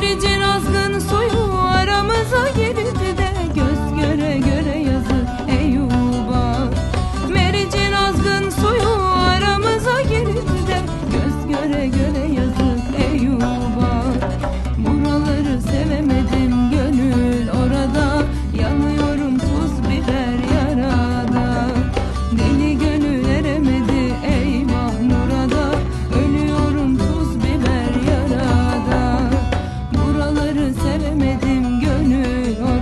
যে sevmedim gönül